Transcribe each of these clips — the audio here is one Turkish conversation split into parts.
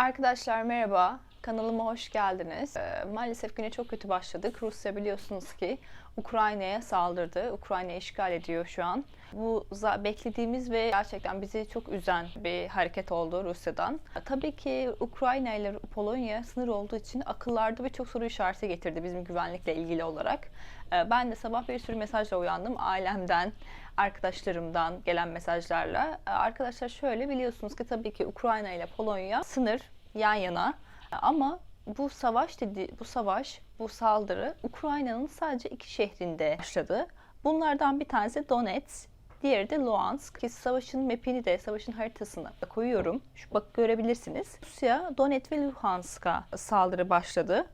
Arkadaşlar merhaba. Kanalıma hoş geldiniz. Ee, maalesef güne çok kötü başladık. Rusya biliyorsunuz ki Ukrayna'ya saldırdı. Ukrayna'yı işgal ediyor şu an. Bu beklediğimiz ve gerçekten bizi çok üzen bir hareket oldu Rusya'dan. Tabii ki Ukrayna ile Polonya sınır olduğu için akıllarda birçok soru işareti getirdi bizim güvenlikle ilgili olarak. Ee, Ben de sabah bir sürü mesajla uyandım. Ailemden, arkadaşlarımdan gelen mesajlarla. Ee, Arkadaşlar şöyle biliyorsunuz ki tabii ki Ukrayna ile Polonya sınır yan yana. Ama bu savaş dedi bu savaş, bu saldırı Ukrayna'nın sadece iki şehrinde başladı. Bunlardan bir tanesi Donetsk, diğeri de Luhansk. Ki savaşın mapini de savaşın haritasını da koyuyorum. Şu bak görebilirsiniz. Rusya Donetsk ve Luhansk'a saldırı başladı.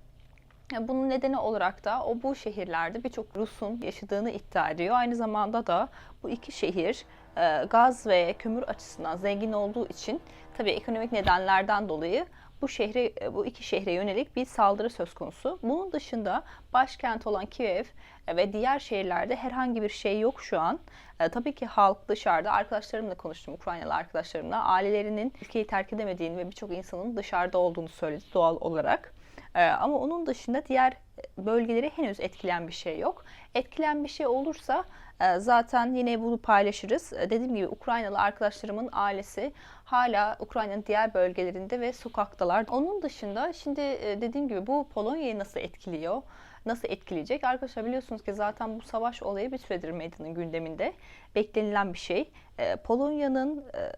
Bunun nedeni olarak da o bu şehirlerde birçok Rus'un yaşadığını iddia ediyor. Aynı zamanda da bu iki şehir e, gaz ve kömür açısından zengin olduğu için tabii ekonomik nedenlerden dolayı bu şehre e, bu iki şehre yönelik bir saldırı söz konusu. Bunun dışında başkent olan Kiev e, ve diğer şehirlerde herhangi bir şey yok şu an. E, tabii ki halk dışarıda arkadaşlarımla konuştum Ukraynalı arkadaşlarımla ailelerinin ülkeyi terk edemediğini ve birçok insanın dışarıda olduğunu söyledi doğal olarak. Ee, ama onun dışında diğer bölgeleri henüz etkileyen bir şey yok. Etkileyen bir şey olursa e, zaten yine bunu paylaşırız. E, Dediğim gibi Ukraynalı arkadaşlarımın ailesi hala Ukrayna'nın diğer bölgelerinde ve sokaktalar. Onun dışında şimdi e, dediğim gibi bu Polonya'yı nasıl etkiliyor? Nasıl etkileyecek? Arkadaşlar biliyorsunuz ki zaten bu savaş olayı bir süredir medyanın gündeminde. Beklenilen bir şey. E, Polonya'nın e,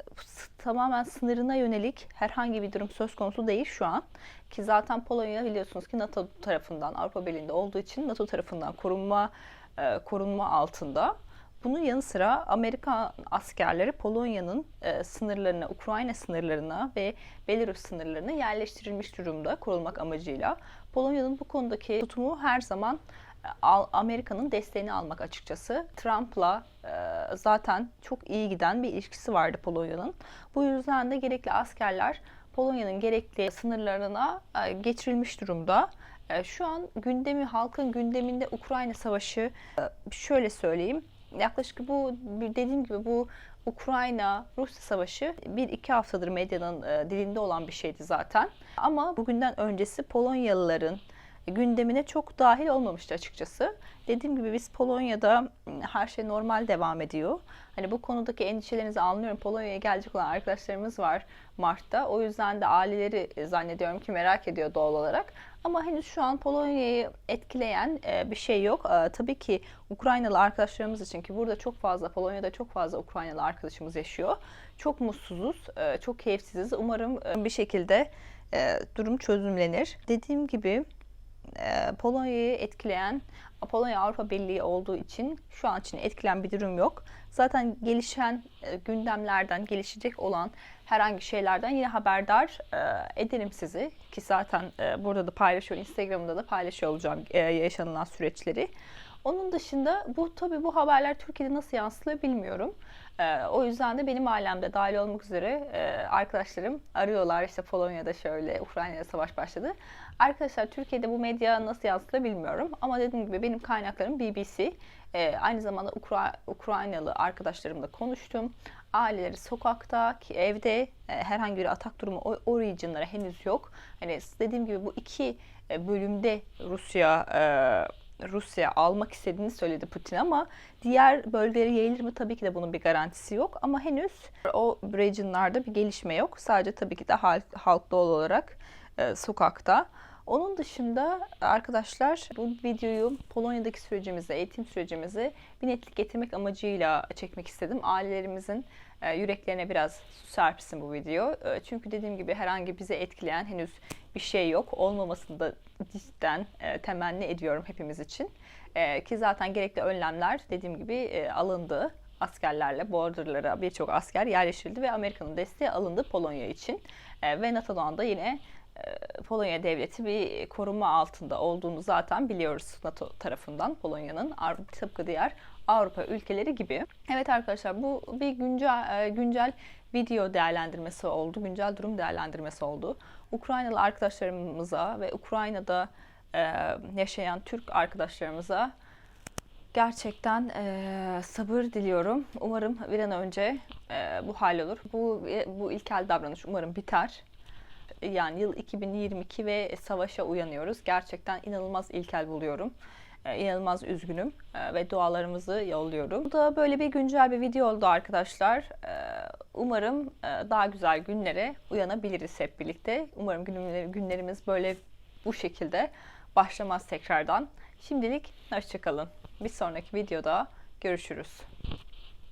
tamamen sınırına yönelik herhangi bir durum söz konusu değil şu an. Ki zaten Polonya biliyorsunuz ki NATO tarafından Avrupa Birliği'nde olduğu için NATO tarafından korunma e, korunma altında. Bunun yanı sıra Amerikan askerleri Polonya'nın e, sınırlarına, Ukrayna sınırlarına ve Belarus sınırlarına yerleştirilmiş durumda korunmak amacıyla. Polonya'nın bu konudaki tutumu her zaman e, Amerika'nın desteğini almak açıkçası. Trump'la e, zaten çok iyi giden bir ilişkisi vardı Polonya'nın. Bu yüzden de gerekli askerler Polonya'nın gerekli sınırlarına e, geçirilmiş durumda. E, Şu an gündemi, halkın gündeminde Ukrayna Savaşı e, şöyle söyleyeyim. Yaklaşık bu dediğim gibi bu Ukrayna Rusya Savaşı bir iki haftadır medyanın e, dilinde olan bir şeydi zaten. Ama bugünden öncesi Polonyalıların gündemine çok dahil olmamıştı açıkçası. Dediğim gibi biz Polonya'da m, her şey normal devam ediyor. Hani bu konudaki endişelerinizi anlıyorum. Polonya'ya gelecek olan arkadaşlarımız var Mart'ta. O yüzden de aileleri e, zannediyorum ki merak ediyor doğal olarak. Ama henüz şu an Polonya'yı etkileyen e, bir şey yok. Tabii ki Ukraynalı arkadaşlarımız için ki burada çok fazla Polonya'da çok fazla Ukraynalı arkadaşımız yaşıyor. Çok mutsuzuz, çok keyifsiziz. Umarım bir şekilde durum çözümlenir. Dediğim gibi e, Polonya'yı etkileyen Polonya Avrupa Birliği olduğu için şu an için etkilen bir durum yok. Zaten gelişen e, gündemlerden, gelişecek olan herhangi şeylerden yine haberdar e, ederim sizi. Ki zaten burada da paylaşıyor, Instagram'da da paylaşıyor olacağım yaşanılan süreçleri. Onun dışında bu tabii bu haberler Türkiye'de nasıl yansılıyor bilmiyorum. Ee, o yüzden de benim ailemde dahil olmak üzere e, arkadaşlarım arıyorlar işte Polonya'da şöyle, Ukrayna'da savaş başladı. Arkadaşlar Türkiye'de bu medya nasıl yansılıyor bilmiyorum. Ama dediğim gibi benim kaynaklarım BBC. Ee, aynı zamanda Ukra- Ukraynalı arkadaşlarımla konuştum. Aileleri sokakta, evde e, herhangi bir atak durumu o, o regionlara henüz yok. Hani dediğim gibi bu iki e, bölümde Rusya e, Rusya almak istediğini söyledi Putin ama diğer bölgelere yayılır mı tabii ki de bunun bir garantisi yok ama henüz o regionlarda bir gelişme yok. Sadece tabii ki de halk, halk doğal olarak e, sokakta. Onun dışında arkadaşlar bu videoyu Polonya'daki sürecimizi, eğitim sürecimizi bir netlik getirmek amacıyla çekmek istedim. Ailelerimizin e, yüreklerine biraz su serpsin bu video. E, çünkü dediğim gibi herhangi bizi etkileyen henüz bir şey yok. Olmamasını da cidden e, temenni ediyorum hepimiz için. Ki zaten gerekli önlemler dediğim gibi alındı. Askerlerle borderlara birçok asker yerleştirildi ve Amerika'nın desteği alındı Polonya için. Ve NATO'dan da yine Polonya devleti bir koruma altında olduğunu zaten biliyoruz NATO tarafından Polonya'nın tıpkı diğer Avrupa ülkeleri gibi. Evet arkadaşlar bu bir güncel e, güncel video değerlendirmesi oldu, güncel durum değerlendirmesi oldu. Ukraynalı arkadaşlarımıza ve Ukrayna'da e, yaşayan Türk arkadaşlarımıza gerçekten e, sabır diliyorum. Umarım bir an önce e, bu hallolur. Bu bu ilkel davranış umarım biter. Yani yıl 2022 ve savaşa uyanıyoruz. Gerçekten inanılmaz ilkel buluyorum. Ee, inanılmaz üzgünüm ee, ve dualarımızı yolluyorum. Bu da böyle bir güncel bir video oldu arkadaşlar. Ee, Umarım e, daha güzel günlere uyanabiliriz hep birlikte. Umarım günler- günlerimiz böyle bu şekilde başlamaz tekrardan. Şimdilik hoşçakalın. Bir sonraki videoda görüşürüz.